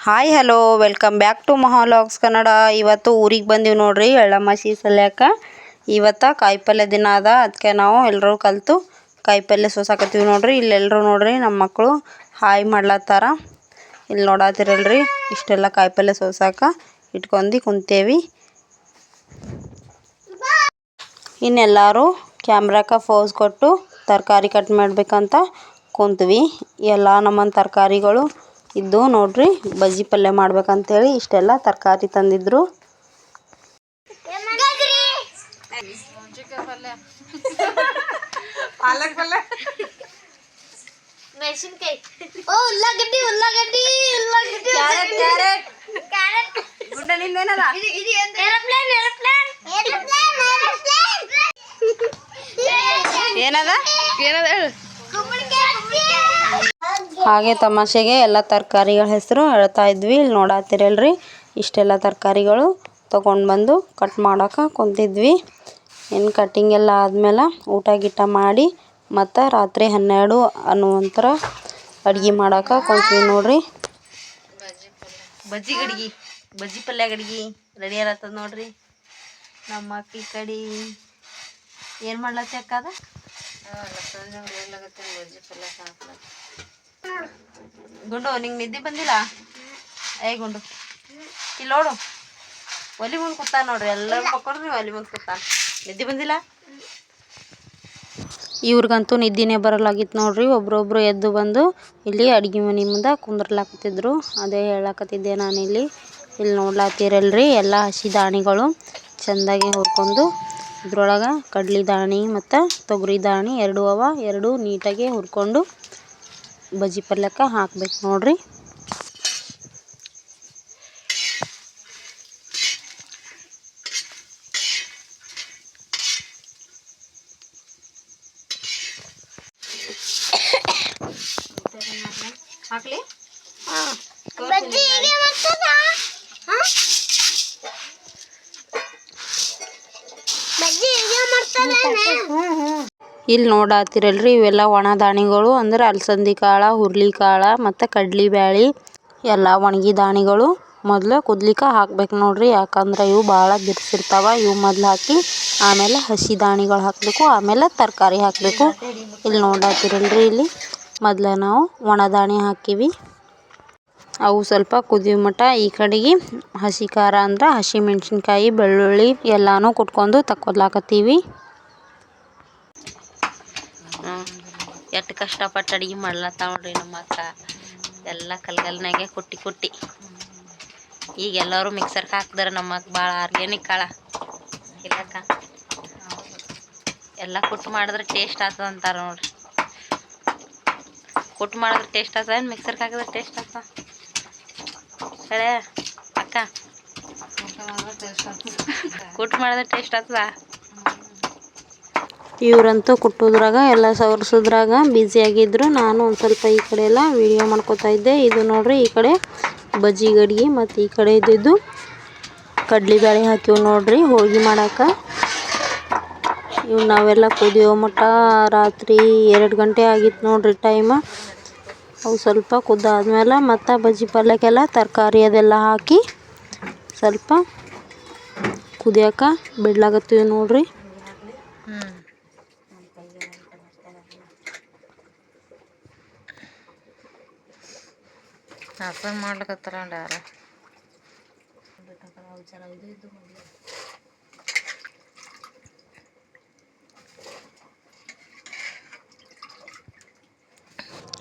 Hi hello welcome back to ಮಹಾಲಾಗ್ಸ್ Kannada ಇವತ್ತು ಊರಿಗೆ ಬಂದೀವಿ ನೋಡ್ರಿ ಎಳ್ಳಮಾಸಿ ಸಲ್ಯಾಕ ಇವತ್ತು ಕಾಯಿಪಲ್ಯ ದಿನ ಅದ ಅದಕ್ಕೆ ನಾವು ಎಲ್ಲರೂ ಕಲಿತು ಕಾಯಿಪಲ್ಯ ಸೋಸಾಕತ್ತೀವಿ ನೋಡ್ರಿ. ಇಲ್ಲೆಲ್ಲರೂ ನೋಡ್ರಿ ನಮ್ಮ ಮಕ್ಕಳು ಹಾಯ್ ಮಾಡ್ಲತ್ತಾರ. ಇಲ್ಲಿ ನೋಡತ್ತಿರಲ್ರಿ ಇಷ್ಟೆಲ್ಲ ಕಾಯಿಪಲ್ಯ ಸೋಸಾಕ ಇಟ್ಕೊಂಡು ಕುಂತೇವಿ. ಇನ್ನೆಲ್ಲರೂ ಕ್ಯಾಮ್ರಾಕ ಫೋಸ್ ಕೊಟ್ಟು ತರಕಾರಿ ಕಟ್ ಮಾಡ್ಬೇಕಂತ ಕುಂತ್ವಿ. ಎಲ್ಲ ನಮ್ಮನ್ನು ತರಕಾರಿಗಳು ಇದ್ದು ನೋಡ್ರಿ ಬಜ್ಜಿ ಪಲ್ಯ ಮಾಡ್ಬೇಕಂತೇಳಿ ಇಷ್ಟೆಲ್ಲ ತರಕಾರಿ ತಂದಿದ್ರು. ಮೆಣಸಿನ್ಕಾಯಿ. ಓ ಉಳ್ಳಾಗಡ್ಡಿ ಉಳ್ಳಾಗಡ್ಡಿ ಉಳ್ಳಾಗಡ್ಡಿ. Carrot carrot. ಇದು ಇದು ಏರೋಪ್ಲೇನ್ ಏರೋಪ್ಲೇನ್. Aeroplane aeroplane. ಏನದ? ಏನದ ಹೇಳು? ಹಾಗೆ ತಮಾಷೆಗೆ ಎಲ್ಲ ತರಕಾರಿಗಳ ಹೆಸರು ಹೇಳ್ತಾ ಇದ್ವಿ. ಇಲ್ಲಿ ನೋಡಾತಿರಲ್ರಿ ಇಷ್ಟೆಲ್ಲ ತರಕಾರಿಗಳು ತೊಗೊಂಡು ಬಂದು ಕಟ್ ಮಾಡೋಕೆ ಕುಂತಿದ್ವಿ. ಇನ್ನು ಕಟ್ಟಿಂಗ್ ಎಲ್ಲ ಆದಮೇಲೆ ಊಟ ಗೀಟ ಮಾಡಿ ಮತ್ತು ರಾತ್ರಿ ಹನ್ನೆರಡು ಅನ್ನುವಂಥರ ಅಡ್ಗೆ ಮಾಡೋಕೆ ಕುಂತೀವಿ ನೋಡ್ರಿ. ಬಜ್ಜಿ ಗಡ್ಗಿ ಬಜ್ಜಿ ಪಲ್ಯ ಗಡ್ಗಿ ರೆಡಿ ಆಗತ್ತದ ನೋಡ್ರಿ. ನಮ್ಮ ಅಕ್ಕಿ ಕಡಿ. ಏನು ಪಲ್ಯ ಅಕ್ಕದ ಗುಂಡು, ನಿಂಗೆ ನಿದ್ದೆ ಬಂದಿಲ್ಲ? ಏ ಗುಂಡು, ಇಲ್ಲಿ ನೋಡು. ಒಲಿ ಮುಂದೆ ಕೂತ ನೋಡ್ರಿ, ಎಲ್ಲರೂ ಮಕ್ಕಳ್ರಿ ಒಲಿ ಮುಂದೆ ಕೂತ. ನಿದ್ದೆ ಬಂದಿಲ್ಲ? ಇವ್ರಿಗಂತೂ ನಿದ್ದಿನೇ ಬರಲಾಗಿತ್ತು ನೋಡ್ರಿ, ಒಬ್ರೊಬ್ರು ಎದ್ದು ಬಂದು ಇಲ್ಲಿ ಅಡುಗೆ ಮನೆ ಮುಂದೆ ಕುಂದ್ರಲಾಕತ್ತಿದ್ರು. ಅದೇ ಹೇಳಕತ್ತಿದ್ದೆ ನಾನಿಲ್ಲಿ. ಇಲ್ಲಿ ನೋಡ್ಲಾತಿರಲ್ರಿ, ಎಲ್ಲ ಹಸಿ ದಾಣಿಗಳು ಚೆಂದಾಗಿ ಹುರ್ಕೊಂಡು, ಇದ್ರೊಳಗೆ ಕಡ್ಲಿ ದಾಣಿ ಮತ್ತು ತೊಗರಿ ದಾಣಿ ಎರಡು ಅವ, ಎರಡು ನೀಟಾಗಿ ಹುರ್ಕೊಂಡು ಬಜ್ಜಿ ಪಲ್ಯಕ್ಕೆ ಹಾಕ್ಬೇಕು ನೋಡ್ರಿ ಹಾಕ್ಲಿ ಬಜ್ಜಿ ಹೀಗೆ ಇಲ್ಲಿ ನೋಡಾತಿರಲ್ರಿ ಇವೆಲ್ಲ ಒಣ ದಾಣಿಗಳು ಅಂದ್ರೆ ಅಲಸಂದಿ ಕಾಳು ಮತ್ತು ಕಡ್ಲಿ ಬ್ಯಾಳಿ ಎಲ್ಲ ಒಣಗಿ ದಾಣಿಗಳು. ಮೊದಲು ಕುದ್ಲಿಕ್ಕೆ ಹಾಕ್ಬೇಕು ನೋಡ್ರಿ, ಯಾಕಂದ್ರೆ ಇವು ಭಾಳ ಬಿರ್ಸಿರ್ತಾವ. ಇವು ಮೊದ್ಲು ಹಾಕಿ ಆಮೇಲೆ ಹಸಿ ದಾಣಿಗಳು ಹಾಕಬೇಕು, ಆಮೇಲೆ ತರಕಾರಿ ಹಾಕಬೇಕು. ಇಲ್ಲಿ ನೋಡಾತಿರಲ್ರಿ ಇಲ್ಲಿ, ಮೊದ್ಲು ನಾವು ಒಣ ದಾಣಿ ಹಾಕಿವಿ. ಅವು ಸ್ವಲ್ಪ ಕುದಿಯೋ ಮಟ್ಟ ಈ ಕಡೆಗೆ ಹಸಿ ಖಾರ ಅಂದ್ರೆ ಹಸಿ ಮೆಣಸಿನ್ಕಾಯಿ, ಬೆಳ್ಳುಳ್ಳಿ ಎಲ್ಲನೂ ಕುಟ್ಕೊಂಡು ತಕ್ಕೊದ್ಲಾಕತ್ತೀವಿ. ಎಷ್ಟು ಕಷ್ಟಪಟ್ಟು ಅಡುಗೆ ಮಾಡ್ಲತ್ತಾವ ನೋಡ್ರಿ ನಮ್ಮ ಅಕ್ಕ. ಎಲ್ಲ ಕಲ್ಗಲ್ನಾಗೆ ಕುಟ್ಟಿ ಕುಟ್ಟಿ. ಈಗ ಎಲ್ಲರೂ ಮಿಕ್ಸರ್ಗೆ ಹಾಕ್ದಾರೆ ನಮ್ಮ ಅಕ್ಕ. ಭಾಳ ಆರ್ಗ್ಯಾನಿಕ್ ಕಾಳ ಇಲ್ಲಕ್ಕ. ಎಲ್ಲ ಕುಟ್ಟು ಮಾಡಿದ್ರೆ ಟೇಸ್ಟ್ ಆಗ್ತದ ಅಂತಾರೆ ನೋಡ್ರಿ. ಕುಟ್ಟು ಮಾಡಿದ್ರೆ ಟೇಸ್ಟ್ ಆಗ್ತದ ಏನು ಮಿಕ್ಸರ್ಗೆ ಹಾಕಿದ್ರೆ ಟೇಸ್ಟ್ ಆಗ್ತದ ಹೇಳ ಅಕ್ಕ. ಕುಟ್ಟು ಮಾಡಿದ್ರೆ ಟೇಸ್ಟ್ ಆಗ್ತದ ಇವರಂತೂ ಕುಟ್ಟೋದ್ರಾಗ, ಎಲ್ಲ ಸವರ್ಸೋದ್ರಾಗ ಆಗಿದ್ರು. ನಾನು ಒಂದು ಸ್ವಲ್ಪ ಈ ಕಡೆ ಎಲ್ಲ ವೀಡಿಯೋ ಮಾಡ್ಕೋತಾ ಇದ್ದೆ. ಇದು ನೋಡ್ರಿ, ಈ ಕಡೆ ಬಜ್ಜಿ ಗಡಿಗೆ ಮತ್ತು ಈ ಕಡೆ ಇದ್ದಿದ್ದು ಕಡ್ಲಿ ಬೇಳೆ ಹಾಕಿವು ನೋಡ್ರಿ, ಹೋಳ್ಗೆ ಮಾಡಕ್ಕೆ ಇವು ನಾವೆಲ್ಲ ಕುದಿಯೋ ಮಟ್ಟ ರಾತ್ರಿ ಎರಡು ಗಂಟೆ ಆಗಿತ್ತು ನೋಡ್ರಿ ಟೈಮ ಅವು ಸ್ವಲ್ಪ ಕುದ್ದಾದ್ಮೇಲೆ ಮತ್ತು ಬಜ್ಜಿ ಪಲ್ಯಕ್ಕೆಲ್ಲ ತರಕಾರಿ ಅದೆಲ್ಲ ಹಾಕಿ ಸ್ವಲ್ಪ ಕುದಿಯೋಕೆ ಬಿಡ್ಲಾಗತ್ತೀವಿ ನೋಡ್ರಿ. ಹಸನ್ ಮಾಡ್ಲಿಕತ್ತಾರ ಯಾರ?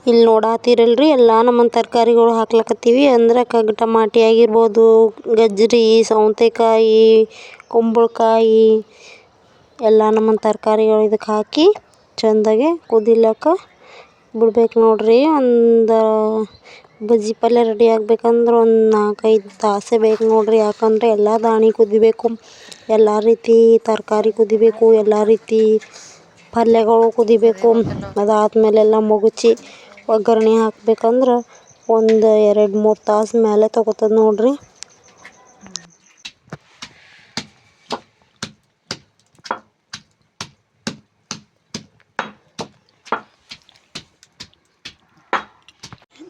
ಇಲ್ಲಿ ನೋಡಾತಿರಲ್ರಿ ಎಲ್ಲ ನಮ್ಮ ತರಕಾರಿಗಳು ಹಾಕ್ಲಕತ್ತೀವಿ. ಅಂದ್ರೆ ಕಗ್ ಟಮಾಟಿ ಆಗಿರ್ಬೋದು ಗಜ್ಜರಿ ಸೌತೆಕಾಯಿ ಕುಂಬಳಕಾಯಿ ಎಲ್ಲ ನಮ್ಮ ತರಕಾರಿಗಳು ಇದಕ್ಕೆ ಹಾಕಿ ಚೆಂದಾಗೆ ಕುದಿಲಕ್ಕ ಬಿಡ್ಬೇಕು ನೋಡ್ರಿ. ಒಂದು ಬಜ್ಜಿ ಪಲ್ಯ ರೆಡಿ ಆಗ್ಬೇಕಂದ್ರೆ ಒಂದು ನಾಲ್ಕೈದು ತಾಸೇ ಬೇಕು ನೋಡ್ರಿ. ಯಾಕಂದ್ರೆ ಎಲ್ಲ ದಾಣಿ ಕುದಿಬೇಕು, ಎಲ್ಲ ರೀತಿ ತರಕಾರಿ ಕುದಿಬೇಕು, ಎಲ್ಲ ರೀತಿ ಪಲ್ಯಗಳು ಕುದಿಬೇಕು. ಅದಾದ್ಮೇಲೆಲ್ಲ ಮುಗುಚಿ ಒಗ್ಗರಣೆ ಹಾಕ್ಬೇಕಂದ್ರೆ ಒಂದು ಎರಡು ಮೂರು ತಾಸು ಮೇಲೆ ತಗೋತದ ನೋಡ್ರಿ.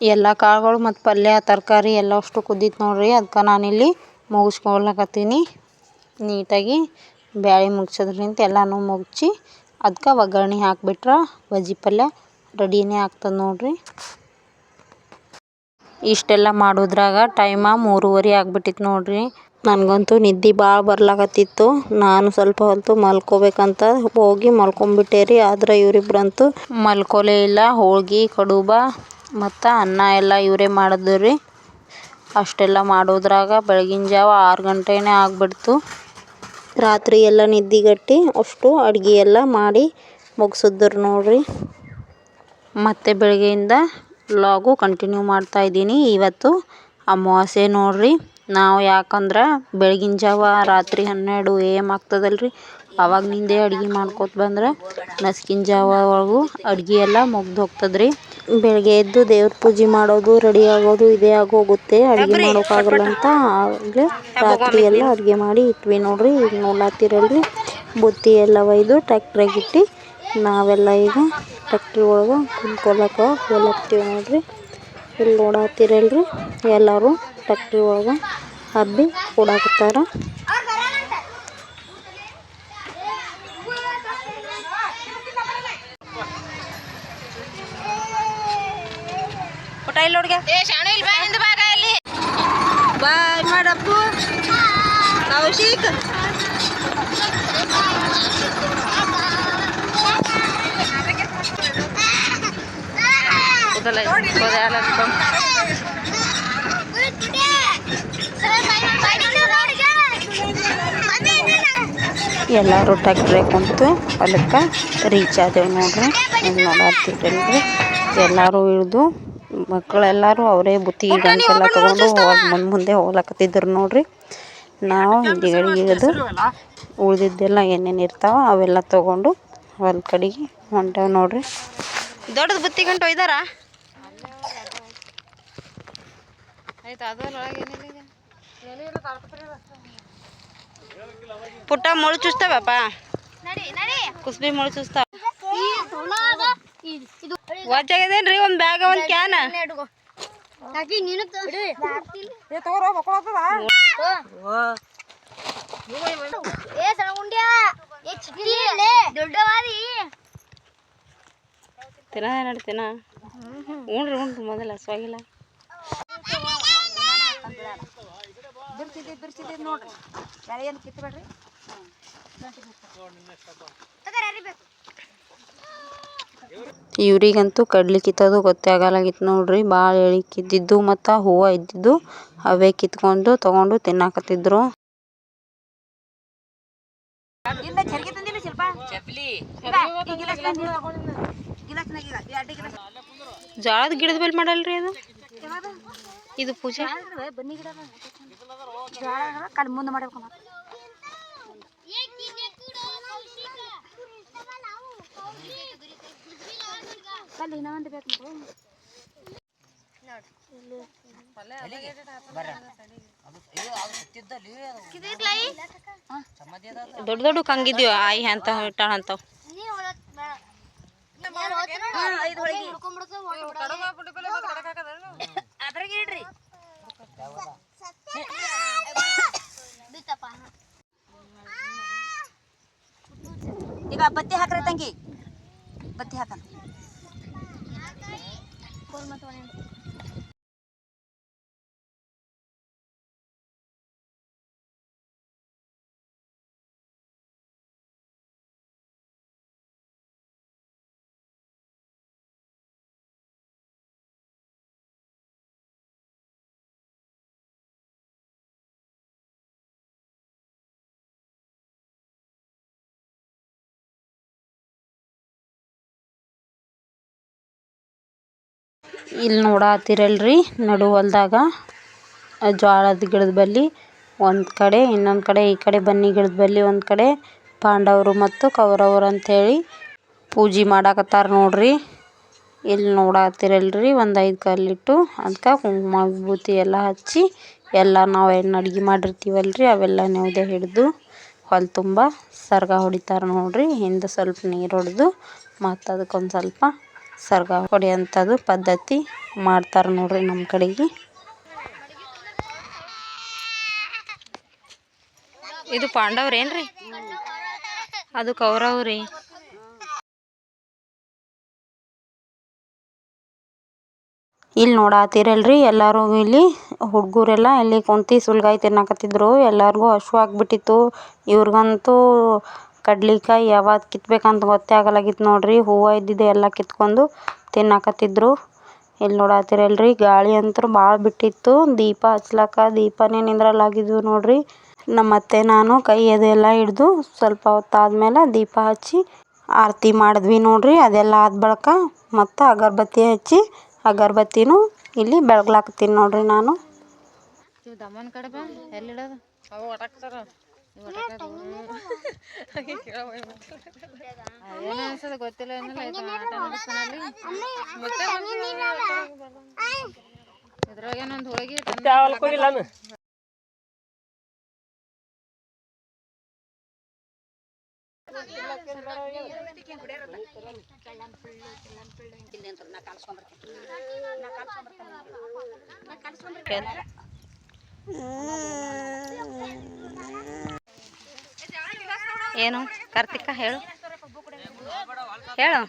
ಎಲ್ಲ ಕಾಳುಗಳು ಮತ್ತು ಪಲ್ಯ, ತರಕಾರಿ ಎಲ್ಲ ಅಷ್ಟು ಕುದ್ದಿತ್ತು ನೋಡ್ರಿ. ಅದಕ್ಕೆ ನಾನಿಲ್ಲಿ ಮುಗಿಸ್ಕೊಳಕತ್ತೀನಿ. ನೀಟಾಗಿ ಬ್ಯಾಳಿ ಮುಗ್ಸೋದ್ರಿಂತ ಎಲ್ಲನೂ ಮುಗ್ಚಿ ಅದಕ್ಕೆ ಒಗ್ಗರಣೆ ಹಾಕ್ಬಿಟ್ರೆ ಬಜ್ಜಿ ಪಲ್ಯ ರೆಡಿನೇ ಆಗ್ತದೆ ನೋಡ್ರಿ. ಇಷ್ಟೆಲ್ಲ ಮಾಡೋದ್ರಾಗ ಟೈಮ ಮೂರುವರೆ ಆಗ್ಬಿಟ್ಟಿತ್ತು ನೋಡ್ರಿ. ನನಗಂತೂ ನಿದ್ದೆ ಭಾಳ ಬರ್ಲಾಕತ್ತಿತ್ತು. ನಾನು ಸ್ವಲ್ಪ ಹೊತ್ತು ಮಲ್ಕೋಬೇಕಂತ ಹೋಗಿ ಮಲ್ಕೊಂಬಿಟ್ಟೆ ರೀ. ಆದ್ರೆ ಇವರಿಬ್ರಂತೂ ಮಲ್ಕೊಲೇ ಇಲ್ಲ. ಹೋಳ್ಗೆ, ಕಡುಬು ಮತ್ತು ಅನ್ನ ಎಲ್ಲ ಇವರೇ ಮಾಡಿದ್ರು. ರೀ ಅಷ್ಟೆಲ್ಲ ಮಾಡೋದ್ರಾಗ ಬೆಳಗಿನ ಜಾವ ಆರು ಗಂಟೆನೇ ಆಗಿಬಿಡ್ತು. ರಾತ್ರಿ ಎಲ್ಲ ನಿದ್ದೆಗಟ್ಟಿ ಅಷ್ಟು ಅಡುಗೆ ಎಲ್ಲ ಮಾಡಿ ಮುಗಿಸಿದ್ರು ನೋಡ್ರಿ. ಮತ್ತು ಬೆಳಗ್ಗೆಯಿಂದ ಲಾಗು ಕಂಟಿನ್ಯೂ ಮಾಡ್ತಾ ಇದ್ದೀನಿ. ಇವತ್ತು ಅಮಾವಾಸ್ಯೆ ನೋಡ್ರಿ. ನಾವು ಯಾಕಂದ್ರೆ ಬೆಳಗಿನ ಜಾವ ರಾತ್ರಿ ಹನ್ನೆರಡು ಎ ಎಂ ಆಗ್ತದಲ್ರಿ. ಅವಾಗ್ನಿಂದೇ ಅಡ್ಗೆ ಮಾಡ್ಕೊತ ಬಂದ್ರೆ ನಸ್ಕಿನ ಜಾವ ಒಳಗೂ ಅಡ್ಗೆ ಎಲ್ಲ ಮುಗ್ದು ಹೋಗ್ತದ್ರಿ. ಬೆಳಗ್ಗೆ ಎದ್ದು ದೇವ್ರ ಪೂಜೆ ಮಾಡೋದು ರೆಡಿ ಆಗೋದು ಇದೇ ಆಗೋಗುತ್ತೆ ಅಡುಗೆ ಮಾಡೋಕ್ಕಾಗಲ್ಲ ಅಂತ ಆಗಲೇ ರಾತ್ರಿ ಎಲ್ಲ ಅಡುಗೆ ಮಾಡಿ ಇಟ್ವಿ ನೋಡ್ರಿ. ಈಗ ನೋಡ್ಲತ್ತೀರಲ್ರಿ. ಬುತ್ತಿ ಎಲ್ಲ ಒಯ್ದು ಟ್ಯಾಕ್ಟ್ರಾಗ ಇಟ್ಟು ನಾವೆಲ್ಲ ಈಗ ಟ್ಯಾಕ್ಟ್ರಿ ಒಳಗೆ ಕುಂತ್ಕೊಳಕ್ಕೆ ಹೋಗ್ಲತ್ತೀವಿ ನೋಡ್ರಿ. ಇಲ್ಲಿ ನೋಡತ್ತೀರಲ್ರಿ ಎಲ್ಲರೂ ಟ್ಯಾಕ್ಟ್ರಿ ಒಳಗೆ ಹಬ್ಬಿ ಕೊಡಾಕತ್ತಾರ. ಇಲ್ಲಿ ಹುಡುಗ ಏ ಶಾಣು ಇಲ್ಲಿ ಬಾ ಹಿಂದ ಭಾಗ ಅಲ್ಲಿ. ಬಾಯ್ ಮಾಡಪ್ಪು? ಕೌಶಿಕ್ ಕೂದಲ ಕೂದಲ ಎಲ್ಲರೂ ಟ್ಯಾಕ್ಟ್ರಾಗ ಕುಂತು ಹೊಲಕ್ಕೆ ರೀಚ್ ಆದೇವು ನೋಡ್ರಿ ಇಲ್ಲಿ ನೋಡತ್ತೀರಲ್ರಿ ಎಲ್ಲರೂ ಇಳಿದು ಮಕ್ಕಳೆಲ್ಲರೂ ಅವರೇ ಬುತ್ತಿ ಗಂಟೆಲ್ಲ ತಗೊಂಡು ಮುಂದೆ ಮುಂದೆ ಹೋಗ್ಲಕತ್ತಿದ್ರು ನೋಡ್ರಿ. ನಾವು ಹಿಂದಿಗಡೆ ಇಳಿದು ಉಳಿದಿದ್ದೆಲ್ಲ ಏನೇನು ಇರ್ತಾವ ಅವೆಲ್ಲ ತೊಗೊಂಡು ಹೊಲ ಕಡೆಗೆ ಹೊಂಟೇವೆ ನೋಡ್ರಿ. ದೊಡ್ಡದು ಬುತ್ತಿ ಗಂಟು ಒಯ್ದಾರ? ಪುಟ್ಟ ಮುಳು ಚುಸ್ತಾವಪ್ಪ ಕುಸ್ಬಿ ಮುಳು ಚುಸ್ತಾವ ವಜ್ಜಾಗದೇನ್ರಿ ಒಂದು ಬ್ಯಾಗ ಒಂದು ಕ್ಯಾನ ತಿನ್ನ ನಡ್ತೀನ ಉಣ್ರಿ ಉಣ್ರಿ ಮೊದಲ ಸ್ವಾಗಿಲ್ಲ ಇವ್ರಿಗಂತೂ ಕಡ್ಲಿ ಕಿತ್ತೋದು ಗೊತ್ತೇ ಆಗಲ್ಲಾಗಿತ್ತು ನೋಡ್ರಿ ಭಾಳ ಎಳಿ ಕಿದ್ದಿದ್ದು ಮತ್ತು ಹೂವು ಇದ್ದಿದ್ದು ಅವೇ ಕಿತ್ಕೊಂಡು ತಗೊಂಡು ತಿನ್ನಾಕತ್ತಿದ್ರು. ಜಾಳದ ಗಿಡದ ಮೇಲೆ ಮಾಡಲ್ರಿ ಅದು? ಇದು ಪೂಜೆ? ದೊಡ್ಡ ದೊಡ್ಡ ಕಂಗಿದ್ಯೋ ಆಯಿ ಅಂತ ಇಟ್ಟಾಳ ಅಂತಾವ್ ಈಗ ಬತ್ತಿ ಹಾಕ್ರಿ ತಂಗಿ ಬತ್ತಿ કોલમાં તો ಇಲ್ಲಿ ನೋಡಾತಿರಲ್ರಿ, ನಡು ಹೊಲ್ದಾಗ ಜ್ವಾಳದ ಗಿಡದ ಬಲ್ಲಿ, ಒಂದು ಕಡೆ, ಇನ್ನೊಂದು ಕಡೆ, ಈ ಕಡೆ ಬನ್ನಿ ಗಿಡದ ಬಲ್ಲಿ, ಒಂದು ಕಡೆ ಪಾಂಡವರು ಮತ್ತು ಕೌರವರು ಹೇಳಿ ಪೂಜೆ ಮಾಡಾಕತ್ತಾರ ನೋಡ್ರಿ. ಇಲ್ಲಿ ನೋಡಾತಿರಲ್ರಿ, ಒಂದು ಐದು ಕಲ್ಲಿಟ್ಟು ಅದಕ್ಕೆ ಕುಂಕುಮ ವಿಭೂತಿ ಎಲ್ಲ ಹಚ್ಚಿ ಎಲ್ಲ ನಾವು ಏನು ಅಡ್ಗೆ ಮಾಡಿರ್ತೀವಲ್ರಿ, ಅವೆಲ್ಲ ನೆವದೆ ಹಿಡಿದು ಹೊಲ ತುಂಬ ಸರ್ಗ ಹೊಡಿತಾರೆ ನೋಡ್ರಿ. ಹಿಂದೆ ಸ್ವಲ್ಪ ನೀರು ಹೊಡೆದು ಮತ್ತು ಅದಕ್ಕೊಂದು ಸ್ವಲ್ಪ ಸರ್ಗ ಹೊಡೆಯೋಂಥದ್ದು ಪದ್ಧತಿ ಮಾಡ್ತಾರೆ ನೋಡ್ರಿ ನಮ್ಮ ಕಡೆಗೆ. ಇದು ಪಾಂಡವ್ರೇನ್ರಿ ಅದು ಕೌರವ್ರಿ ಇಲ್ಲಿ ನೋಡಾತಿರಲ್ರಿ ಎಲ್ಲರೂ ಇಲ್ಲಿ ಹುಡುಗರೆಲ್ಲ ಇಲ್ಲಿ ಕುಂತಿ ಸುಲ್ಗಾಯಿ ತಿನ್ನಕತ್ತಿದ್ರು. ಎಲ್ಲರಿಗೂ ಹಶು ಆಗ್ಬಿಟ್ಟಿತ್ತು. ಇವ್ರಿಗಂತೂ ಕಡ್ಲಿಕಾಯಿ ಯಾವಾಗ ಕಿತ್ಬೇಕಂತ ಗೊತ್ತೇ ಆಗಲಾಗಿತ್ತು ನೋಡ್ರಿ. ಹೂವು ಇದ್ದಿದ್ದು ಎಲ್ಲ ಕಿತ್ಕೊಂಡು ತಿನ್ನಕತ್ತಿದ್ರು. ಇಲ್ಲಿ ನೋಡತ್ತೀರಲ್ರಿ ಗಾಳಿ ಅಂತೂ ಭಾಳ ಬಿಟ್ಟಿತ್ತು. ದೀಪ ಹಚ್ಲಕ್ಕ ದೀಪನೇ ನಿಂದ್ರಲಾಗಿದ್ವು ನೋಡ್ರಿ. ನಮ್ಮ ಅತ್ತೆ ನಾನು ಕೈ ಅದೆಲ್ಲ ಹಿಡ್ದು ಸ್ವಲ್ಪ ಹೊತ್ತಾದ್ಮೇಲೆ ದೀಪ ಹಚ್ಚಿ ಆರತಿ ಮಾಡಿದ್ವಿ ನೋಡ್ರಿ. ಅದೆಲ್ಲ ಆದ ಬಳಿಕ ಮತ್ತು ಅಗರಬತ್ತಿ ಹಚ್ಚಿ ಅಗರಬತ್ತಿನೂ ಇಲ್ಲಿ ಬೆಳಗ್ಲಾಕತ್ತೀನಿ ನೋಡ್ರಿ ನಾನು. ದಮನ್ ಕಡೆ ಬಾ ಎಲ್ಲಿ ಇಡೋದು ಅವು ಒಟಾಕ್ತಾರ ಏನು ಅನ್ಸದ ಗೊತ್ತಿಲ್ಲ ಏನಿಲ್ಲ ಇದು ಆಟ ನಡೆಸ್ತಾನಲ್ಲಿ ಮತ್ತೆ ಇದ್ರಾಗ ಏನೊಂದು ಹೋಳಿಗೆ ಏನು? ಕಾರ್ತಿಕ, ಹೇಳು. ಹೇಳು.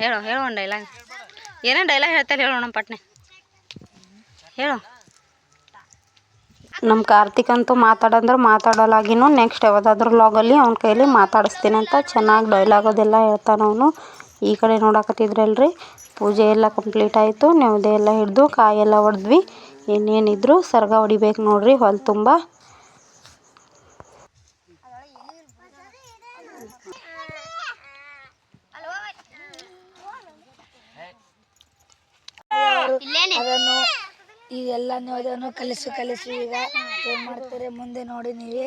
ಹೇಳು ಹೇಳು ಒಂದು ಡೈಲಾಗ್ ಏನೇನು ಡೈಲಾಗ್ ಹೇಳ್ತಾರೆ ಹೇಳು ನಮ್ಮ ಪಟ್ನೆ. ಹೇಳು. ನಮ್ಮ ಕಾರ್ತಿಕ್ ಅಂತೂ ಮಾತಾಡಂದ್ರೆ ಮಾತಾಡೋಲಾಗಿನೂ ನೆಕ್ಸ್ಟ್ ಯಾವುದಾದ್ರೂ ಲಾಗಲ್ಲಿ ಅವ್ನ ಕೈಲಿ ಮಾತಾಡಿಸ್ತೀನಿ ಅಂತ ಚೆನ್ನಾಗಿ ಡೈಲಾಗ್ ಅದೆಲ್ಲ ಹೇಳ್ತಾನೆ ಅವನು. ಈ ಕಡೆ ನೋಡಕತ್ತಿದ್ರಲ್ರಿ, ಪೂಜೆ ಎಲ್ಲ ಕಂಪ್ಲೀಟ್ ಆಯಿತು ನೆವದೆ ಎಲ್ಲ ಹಿಡಿದು ಕಾಯೆಲ್ಲ ಹೊಡೆದ್ವಿ ಏನೇನಿದ್ರು, ಸರ್ಗ ಹೊಡಿಬೇಕು ನೋಡ್ರಿ, ಹೊಲ ತುಂಬ. ಅದನ್ನು ಇದೆಲ್ಲ ನೀವು ಅದನ್ನು ಕಲಿಸು ಕಲಿಸು ಈಗ. ಏನ್ ಮಾಡ್ತೀರಿ? ಮುಂದೆ ನೋಡಿ ನೀವೇ.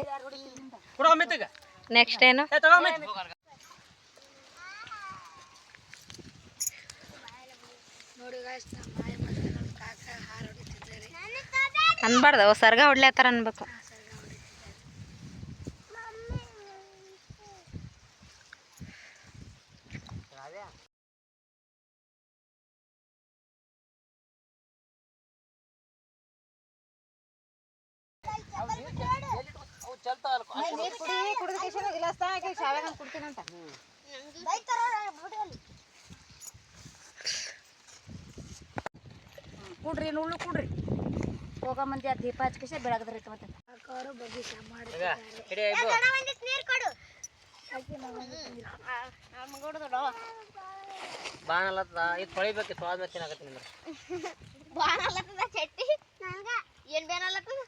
ನೆಕ್ಸ್ಟ್ ಏನು? ನೋಡಿ ಸರ್ಗ ನಮ್ಮ ಮಾಯ ಕುಡ್ರಿ ನುಳ್ಳು ಕುಡ್ರಿ. ಹೋಗ ಮಂದಿ ಆ ದೀಪ ಹಚ್ಕೇಸಿ ಬೆಳಗದ್ರಿ ಮತ್ತೆ ಅವರು ಬಗೀಚ ಬಾಣಲತ್ತದ ಇದು ತೊಳಿಬೇಕು ತೊಳೆದ್ಮೇಲೆ ತಿನ್ನಾಕತ್ತಿ ನಿಂದ್ರ ಬಾಣಲತ್ತದ ಚಟ್ಟಿ ನನ್ಗ ಏನ್ ಬೇನಲತ್ತದ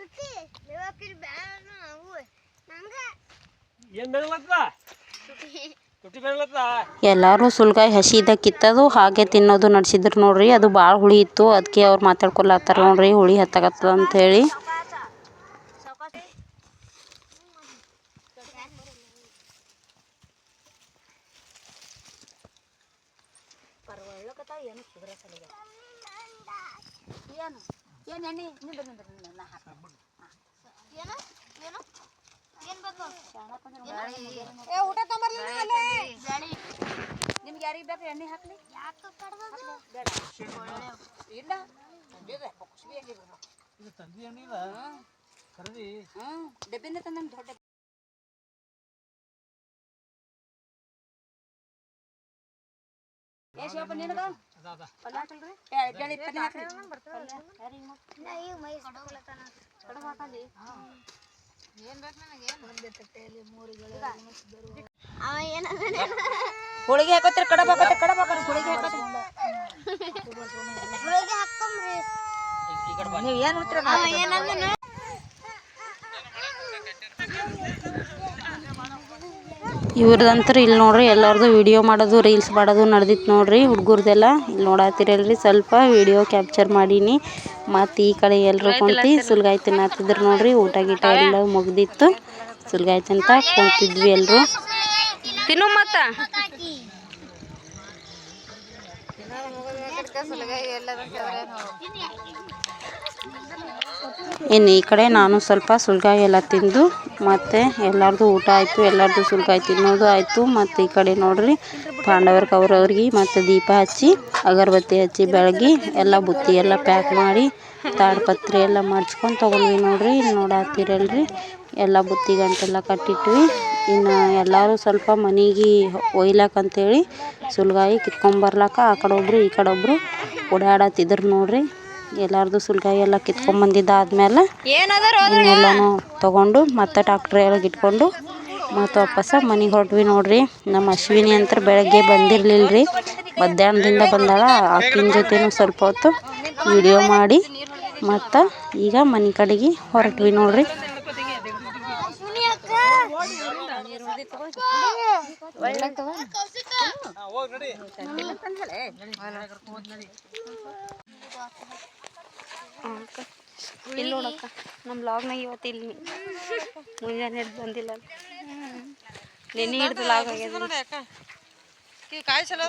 ಚುಟ್ಟಿ ಬೇಕಿರ್ ಬ್ಯಾನ ಅವು. ನಂಗ? ಏನು ಎಲ್ಲರೂ ಸುಲ್ಗಾಯಿ ಹಸಿದ ಕಿತ್ತದು ಹಾಗೆ ತಿನ್ನೋದು ನಡೆಸಿದ್ರು ನೋಡ್ರಿ. ಅದು ಭಾಳ ಹುಳಿ ಇತ್ತು. ಅದಕ್ಕೆ ಅವ್ರು ಮಾತಾಡ್ಕೊಳತ್ತಾರ ನೋಡ್ರಿ. ಹುಳಿ ಹತ್ತಾಕತ್ತದ ಅಂಥೇಳಿ ಏನು? ಏನು ಎಣ್ಣೆ? ನಿಂದ್ರ ನಿಂದ್ರ ನಿಂದ್ರ ನಾ ಹಾಕ ಏನು ಏನು ಏನ್ ಬೇಕು ಏ ಊಟ ತೊಂಬರ್ಲಿ ನಿಮ್ಗೆ ಯಾರಿಗೆ ಬೇಕು ಎಣ್ಣೆ ಹಾಕ್ಲಿ? ಯಾಕ ಕಡ್ದದು ಬೇಡ. ಇಲ್ಲ. ಹ್ಞೂ. ಡಬ್ಬಿಂದ ತಂದ ದೊಡ್ಡ ಏ ಶಿವಪ್ಪ ನಿನಗ ಪಲ್ಯ ಹಾಕಲ್ರಿ? ಏ ಬೇಳೆ ಪಲ್ಯ ಹಾಕ್ರಿ. ನಾ ಈಗ ಮೈ ಅವ ಏನಂದ ಹೋಳಿಗೆ ಹಾಕೋತ್ರಿ ಕಡಬ ಹಾಕೋತ್ರಿ ಕಡಬ ಹಾಕೋರಿ ಹೋಳಿಗೆ ಹಾಕೋತ್ರಿ. ಹಾಕೊಂಬ್ರಿ. ನೀವು ಏನು ಏನಂದ ಇವ್ರದಂತ್ರ ಇಲ್ಲಿ ನೋಡ್ರಿ ಎಲ್ಲರದು ವಿಡಿಯೋ ಮಾಡೋದು ರೀಲ್ಸ್ ಮಾಡೋದು ನಡೆದಿತ್ತು ನೋಡ್ರಿ ಹುಡುಗರ್ದೆಲ್ಲ. ಇಲ್ಲಿ ನೋಡಾತಿರಲ್ರಿ ಸ್ವಲ್ಪ ವಿಡಿಯೋ ಕ್ಯಾಪ್ಚರ್ ಮಾಡೀನಿ. ಮತ್ತು ಈ ಕಡೆ ಎಲ್ಲರೂ ಕುಂತು ಸುಲ್ಗಾಯಿ ತಿನ್ನತ್ತಿದ್ರು ನೋಡ್ರಿ ಊಟ ಗೀಟ ಎಲ್ಲ ಮುಗ್ದಿತ್ತು. ಸುಲ್ಗಾಯಿ ತಿಂತ ಕುಂತಿದ್ವಿ ಎಲ್ಲರೂ ತಿನ್ನು ಮತ್ತ. ಎಲ್ಲದ ಇನ್ನು ಈ ಕಡೆ ನಾನು ಸ್ವಲ್ಪ ಸುಲ್ಗಾಯಿ ಎಲ್ಲ ತಿಂದು ಮತ್ತು ಎಲ್ಲರದು ಊಟ ಆಯಿತು, ಎಲ್ಲರದು ಸುಲ್ಗಾಯಿ ತಿನ್ನೋದು ಆಯಿತು. ಮತ್ತು ಈ ಕಡೆ ನೋಡ್ರಿ ಪಾಂಡವರ ಕೌರವ್ರಿಗೆ ಮತ್ತು ದೀಪ ಹಚ್ಚಿ, ಅಗರಬತ್ತಿ ಹಚ್ಚಿ ಬೆಳಗಿ ಎಲ್ಲ ಬುತ್ತಿ ಎಲ್ಲ ಪ್ಯಾಕ್ ಮಾಡಿ, ತಾಡ್ಪತ್ರೆ ಎಲ್ಲ ಮಡ್ಚ್ಕೊಂಡು ತೊಗೊಂಡ್ವಿ ನೋಡ್ರಿ. ಇಲ್ಲಿ ನೋಡತ್ತೀರಲ್ರಿ ಎಲ್ಲ ಬುತ್ತಿ ಗಂಟೆಲ್ಲ ಕಟ್ಟಿಟ್ವಿ. ಇನ್ನು ಎಲ್ಲರೂ ಸ್ವಲ್ಪ ಮನೆಗೆ ಒಯ್ಲಾಕ ಅಂತೇಳಿ ಸುಲ್ಗಾಯಿ ಕಿತ್ಕೊಂಬರ್ಲಾಕ ಆ ಕಡೆ ಒಬ್ಬರು ಈ ಕಡೆ ಒಬ್ಬರು ಓಡಾಡತ್ತಿದ್ರು ನೋಡ್ರಿ. ಎಲ್ಲರದು ಸುಲ್ಗಾಯಿ ಎಲ್ಲ ಕಿತ್ಕೊಂಬಂದಿದ್ದಾದ್ಮೇಲೆ ಏನದ ಇನ್ನೆಲ್ಲನೂ ತಗೊಂಡು ಮತ್ತೆ ಡಾಕ್ಟ್ರ್ ಒಳಗೆ ಇಟ್ಕೊಂಡು ಮತ್ತು ವಾಪಸ್ಸ ಮನೆಗೆ ಹೊರಟ್ವಿ ನೋಡ್ರಿ. ನಮ್ಮ ಅಶ್ವಿನಿ ಅಂತ ಬೆಳಗ್ಗೆ ಬಂದಿರಲಿಲ್ಲ ರೀ ಮಧ್ಯಾಹ್ನದಿಂದ ಬಂದಾಳ. ಆಕಿನ ಜೊತೆನೂ ಸ್ವಲ್ಪ ಹೊತ್ತು ವಿಡಿಯೋ ಮಾಡಿ ಮತ್ತು ಈಗ ಮನೆ ಕಡೆಗೆ ಹೊರಟ್ವಿ ನೋಡ್ರಿ. ಇಲ್ಲಿ ನೋಡಕ್ಕ ನಮ್ಮ ಲಾಗ್ನಾಗ ಇವತ್ತು ಇಲ್ಲಿ ಮುಂಜಾನೆ ಹಿಡ್ದು ಬಂದಿಲ್ಲ ನೆನೆ ಹಿಡ್ದು ಲಾಗ್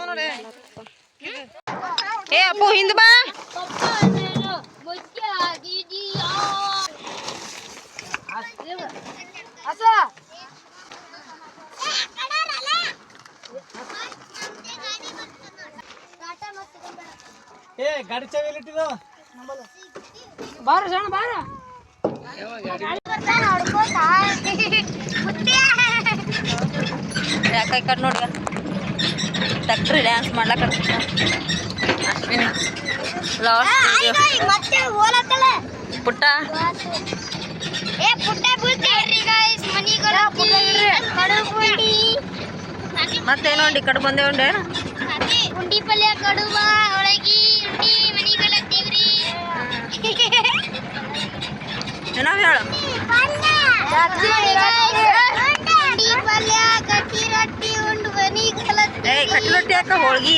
ನೋಡಿ ಏ ಅಪ್ಪು ಹಿಂದ ಬಾ. ಏ ಗಾಡಿ ಚಾವಿ ಎಲ್ಲಿಟ್ಟಿದ್ದು ಯಾಕ ಈ ಕಡೆ ನೋಡ್ಗ? ಟ್ಯಾಕ್ಟ್ರಿ ಡ್ಯಾನ್ಸ್ ಮಾಡ್ಲಕ್ಕ ಅಶ್ವಿನಿ ಲಾಸ್ಟ್ ಪುಟ್ಟ? ಮತ್ತೇನೋ ಈ ಕಡೆ ಉಂಡೆ? ಉಂಡಿ ಪಲ್ಯ ಕಡುಬಾ ಒಳಗಿ ಉಂಡಿ ತೀವ್ರಿ ಏನೋ ಹೇಳು. ಏ ಕಟ್ಟಿ ರೊಟ್ಟಿ ಯಾಕ ಹೋಳ್ಗಿ?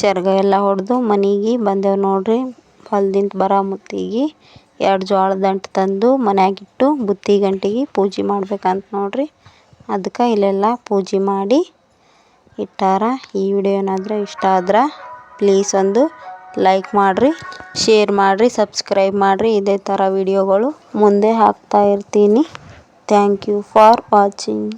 ಚರ್ಗ ಎಲ್ಲ ಹೊಡೆದು ಮನೆಗೆ ಬಂದೇವು ನೋಡ್ರಿ. ಹೊಲ್ದಿಂದ ಬರೋ ಮುತ್ತಿಗೆ ಎರಡು ಜೋಳದ ದಂಟ ತಂದು ಮನ್ಯಾಗಿಟ್ಟು ಬುತ್ತಿ ಗಂಟಿಗೆ ಪೂಜೆ ಮಾಡ್ಬೇಕಂತ ನೋಡ್ರಿ. ಅದಕ್ಕೆ ಇಲ್ಲೆಲ್ಲ ಪೂಜೆ ಮಾಡಿ ಇಟ್ಟಾರ. ಈ ವಿಡಿಯೋ ಏನಾದರೂ ಇಷ್ಟ ಆದ್ರೆ ಪ್ಲೀಸ್ ಒಂದು ಲೈಕ್ ಮಾಡಿರಿ ಶೇರ್ ಮಾಡಿರಿ ಸಬ್ಸ್ಕ್ರೈಬ್ ಮಾಡಿರಿ. ಇದೇ ಥರ ವಿಡಿಯೋಗಳು ಮುಂದೆ ಹಾಕ್ತಾ ಇರ್ತೀನಿ. Thank you for watching